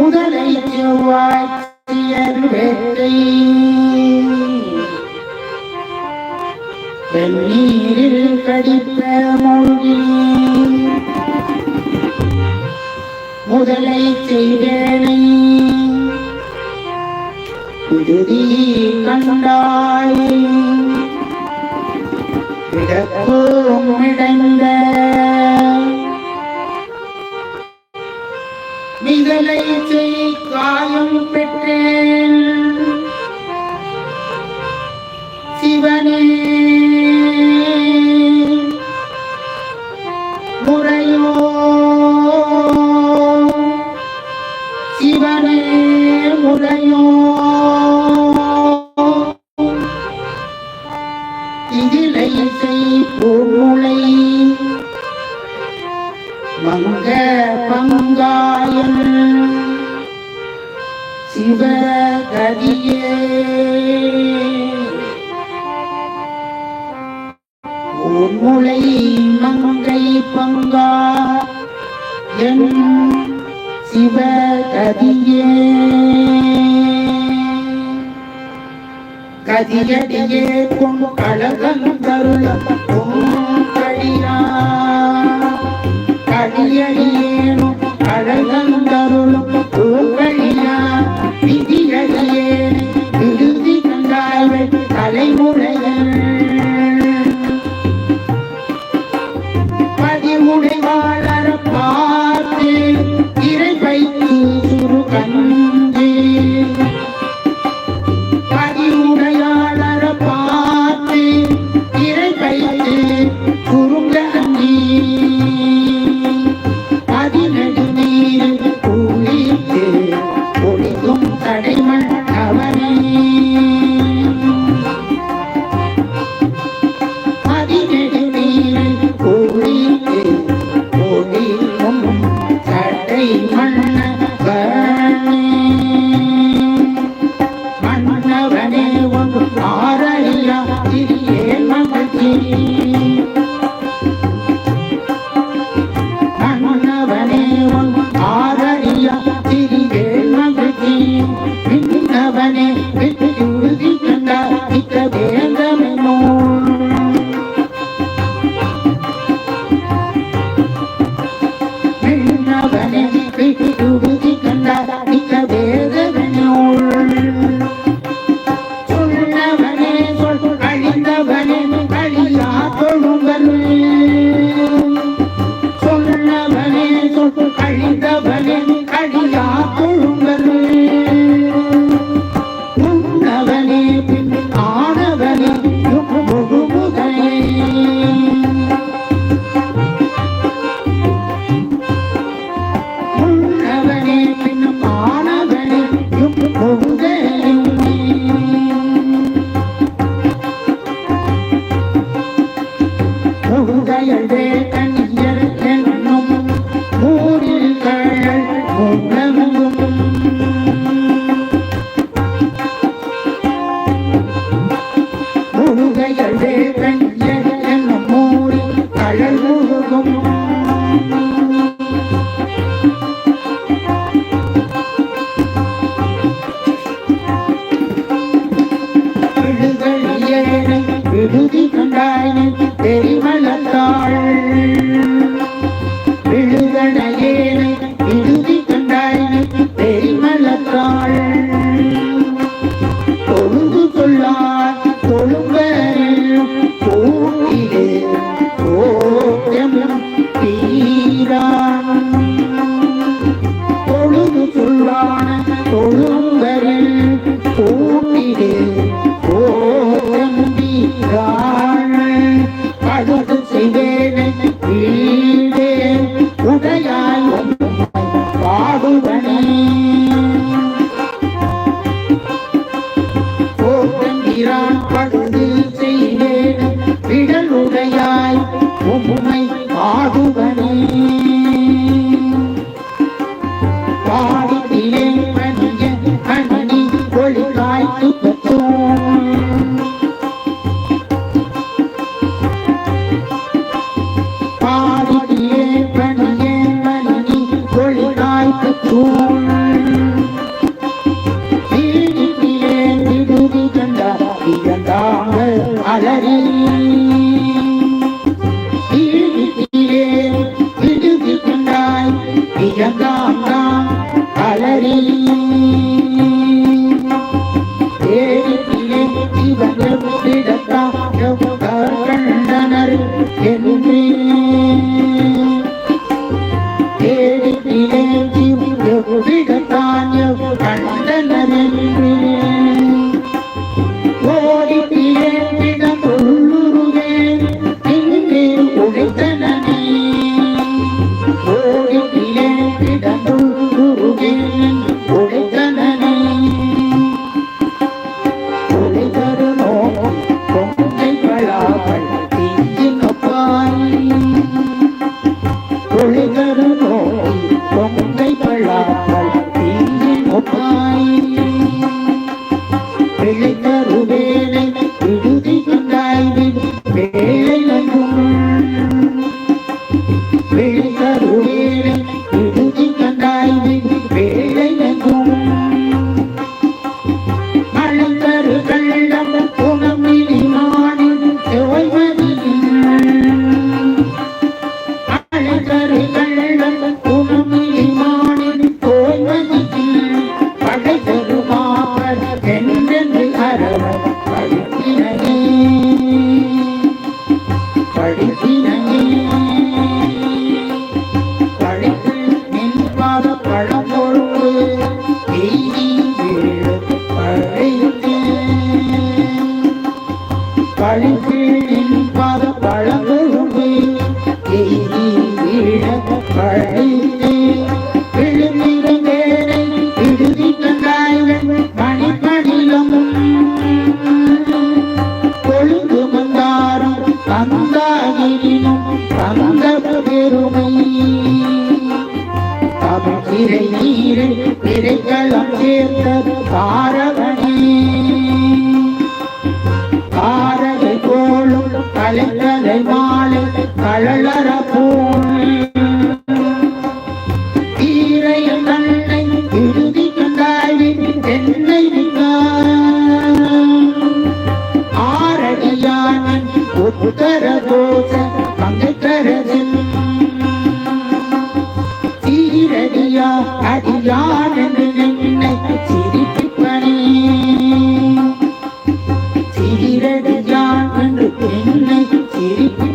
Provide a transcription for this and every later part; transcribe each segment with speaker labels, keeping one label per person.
Speaker 1: முதலை செவ்வாய் வேட்டை வெந்நீரில் கடிப்ப மொழி முதலை செய்தேனை விடுதி கண்டாய் இடப்போ முடந்த வேலை செய் காயம் பெற்றேன். சிவனே முறையோ சிவனே முறையோ. என் சிவகதியே. கதியடியே பொன் கழகம் கருளம் கொண்டாய் இயங்காம் அலறி தேடிலே இவன் எவ்விடத்தான் எவ்வாறு கண்டனர் என்று You.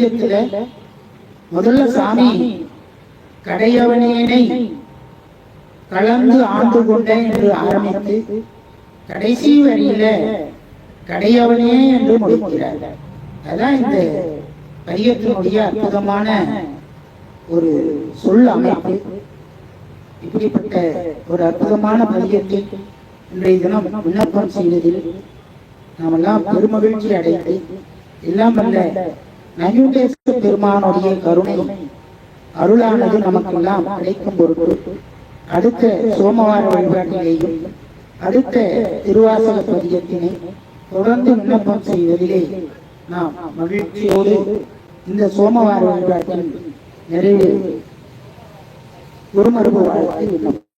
Speaker 1: பதிகத்துல முதல்ல சாமி கடையவனேனை கலந்து ஆண்டு கொண்டேன் என்று ஆரம்பித்து கடைசி வரியில கடையவனே என்று முடிக்கிறார். அதான் இந்த பதிகத்தினுடைய அற்புதமான ஒரு சொல் அமைப்பு. இப்படிப்பட்ட ஒரு அற்புதமான பதிகத்தை இன்றைய தினம் விண்ணப்பம் செய்வதில் நாமெல்லாம் பெருமகிழ்ச்சி அடைந்து எல்லாம் வல்ல நயுடேச பெருமானுடைய கருணை அருளானது நமக்கெல்லாம் கிடைக்கும் பொருட்டு அடுத்த சோமவார வழிபாட்டிலேயும் அடுத்த திருவாசக பதியத்தினை தொடர்ந்து விண்ணப்பம் செய்வதிலே நாம் மகிழ்ச்சியோடு இந்த சோமவார வழிபாட்டின் நிறைவு குருமரபு வாழ்க்கை விண்ணப்பம்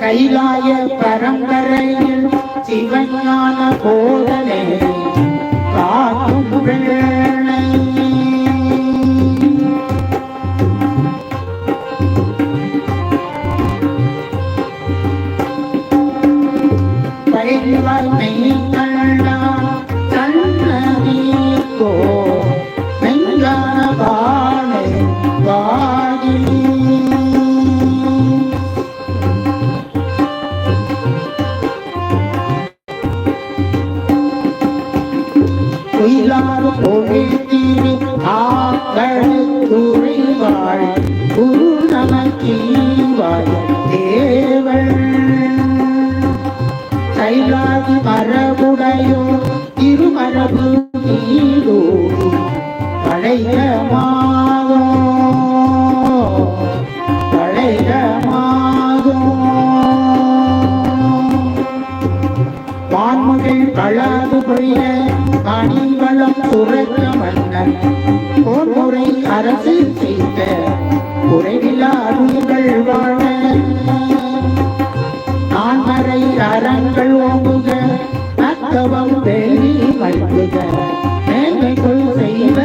Speaker 1: கைலாய பரம்பரையில் சிவஞான போதனை. காக்கும் உயிலாறு பொழித்தீரி ஆக்கள் துறைவாள் குரு நமக்கீவாள் தேவள் கைலாதி மரபுடையோ திருமரபு மாமகள் களாது புரிய அணிவளம் துறக்க மன்னன் போர்முறை அரசு செய்த குறைவில்லா அருள்கள் வாழ நான்மறை அறங்கள் ஓங்குக அக்கவம் வேலி மல்குக மேலைக்குள் செய்த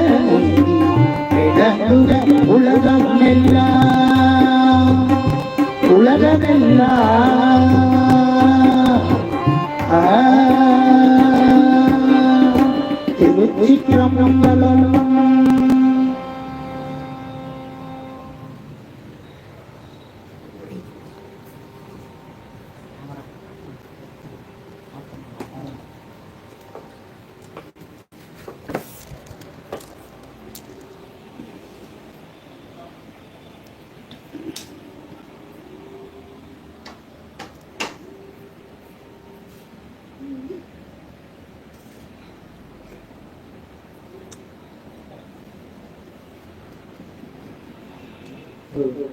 Speaker 1: உலகம் எல்லாம் உலகமெல்லாம். చిత్రములలో
Speaker 2: Hmm.